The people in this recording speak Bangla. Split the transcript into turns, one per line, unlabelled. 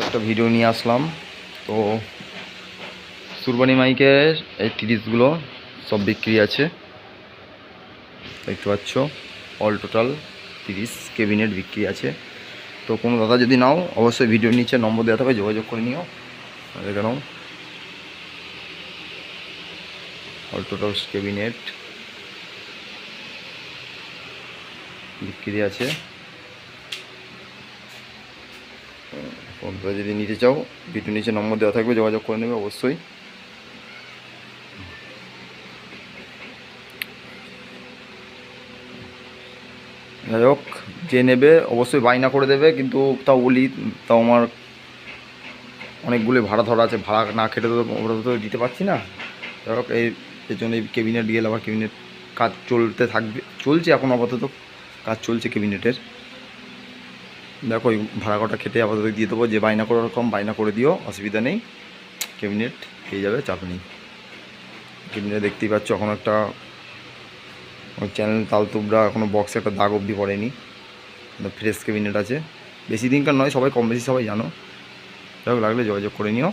একটা ভিডিও নিয়ে আসলাম। তো সুরবানি মাইকের এই তিরিশগুলো সব বিক্রি আছে। দেখতে পাচ্ছ অল টোটাল তিরিশ কেবিনেট বিক্রি আছে। তো কোনো দাদা যদি নাও, অবশ্যই ভিডিওর নিচে নম্বর দেওয়া থাকবে, যোগাযোগ করে নিও। দেখে নাও। অল টোটাল কেবিনেট বিক্রি আছে। তোমরা যদি নিতে চাও, ভিডিও নিচে নম্বর দেওয়া থাকবে, যোগাযোগ করে নেবে অবশ্যই। যাই হোক, যে নেবে অবশ্যই বায়না করে দেবে, কিন্তু তাও বলি, তাও আমার অনেকগুলি ভাড়া ধরা আছে, ভাড়া না খেটে তো ওরা তো দিতে পারছি না। যাই হোক, এই জন্য এই কেবিনেট দিয়ে আবার কেবিনেট কাজ চলতে থাকবে, চলছে এখন আপাতত, কাজ চলছে কেবিনেটের দেখো ওই ভাড়া কটা খেটে আপাতত দিয়ে দেবো, যে বায়না করার কম, বায়না করে দিও, অসুবিধা নেই। ক্যাবিনেট পেয়ে যাবে, চাপ নেই। ক্যাবিনেট দেখতেই পাচ্ছ, এখন একটা ওই চ্যানেল তালতুবরা এখনও বক্সে একটা দাগ অবধি পড়েনি। ফ্রেশ ক্যাবিনেট আছে। বেশি দিনকার নয়, সবাই কম বেশি সবাই জানো। যাই লাগলে যোগাযোগ করে নিও।